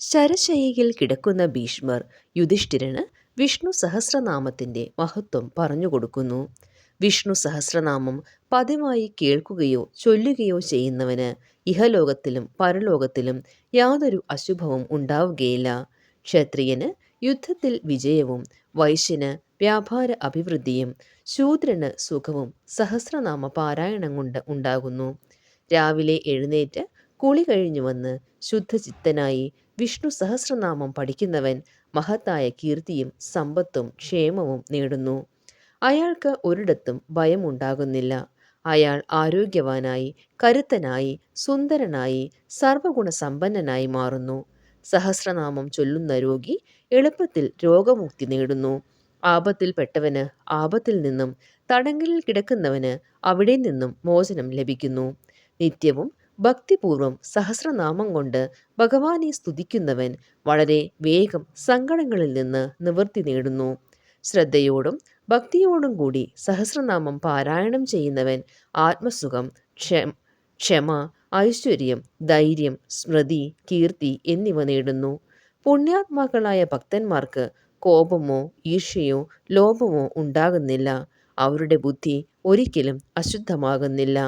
ശരശയ്യയിൽ കിടക്കുന്ന ഭീഷ്മർ യുധിഷ്ഠിരന് വിഷ്ണു സഹസ്രനാമത്തിന്റെ മഹത്വം പറഞ്ഞുകൊടുക്കുന്നു വിഷ്ണു സഹസ്രനാമം പതിവായി കേൾക്കുകയോ ചൊല്ലുകയോ ചെയ്യുന്നവന് ഇഹലോകത്തിലും പരലോകത്തിലും യാതൊരു അശുഭവും ഉണ്ടാവുകയില്ല. ക്ഷത്രിയന് യുദ്ധത്തിൽ വിജയവും വൈശ്യന് വ്യാപാര അഭിവൃദ്ധിയും ശൂദ്രന് സുഖവും സഹസ്രനാമ പാരായണം കൊണ്ട് ഉണ്ടാകുന്നു. രാവിലെ എഴുന്നേറ്റ് കുളി കഴിഞ്ഞു വന്ന് ശുദ്ധചിത്തനായി വിഷ്ണു സഹസ്രനാമം പഠിക്കുന്നവൻ മഹത്തായ കീർത്തിയും സമ്പത്തും ക്ഷേമവും നേടുന്നു. അയാൾക്ക് ഒരിടത്തും ഭയമുണ്ടാകുന്നില്ല. അയാൾ ആരോഗ്യവാനായി കരുത്തനായി സുന്ദരനായി സർവഗുണസമ്പന്നനായി മാറുന്നു. സഹസ്രനാമം ചൊല്ലുന്ന രോഗി എളുപ്പത്തിൽ രോഗമുക്തി നേടുന്നു. ആപത്തിൽപ്പെട്ടവന് ആപത്തിൽ നിന്നും തടങ്കലിൽ കിടക്കുന്നവന് അവിടെ നിന്നും മോചനം ലഭിക്കുന്നു. നിത്യവും ഭക്തിപൂർവം സഹസ്രനാമം കൊണ്ട് ഭഗവാനെ സ്തുതിക്കുന്നവൻ വളരെ വേഗം സങ്കടങ്ങളിൽ നിന്ന് നിവൃത്തി നേടുന്നു. ശ്രദ്ധയോടും ഭക്തിയോടും കൂടി സഹസ്രനാമം പാരായണം ചെയ്യുന്നവൻ ആത്മസുഖം ക്ഷമ ക്ഷമ ഐശ്വര്യം ധൈര്യം സ്മൃതി കീർത്തി എന്നിവ നേടുന്നു. പുണ്യാത്മാക്കളായ ഭക്തന്മാർക്ക് കോപമോ ഈർഷ്യയോ ലോപമോ ഉണ്ടാകുന്നില്ല. അവരുടെ ബുദ്ധി ഒരിക്കലും അശുദ്ധമാകുന്നില്ല.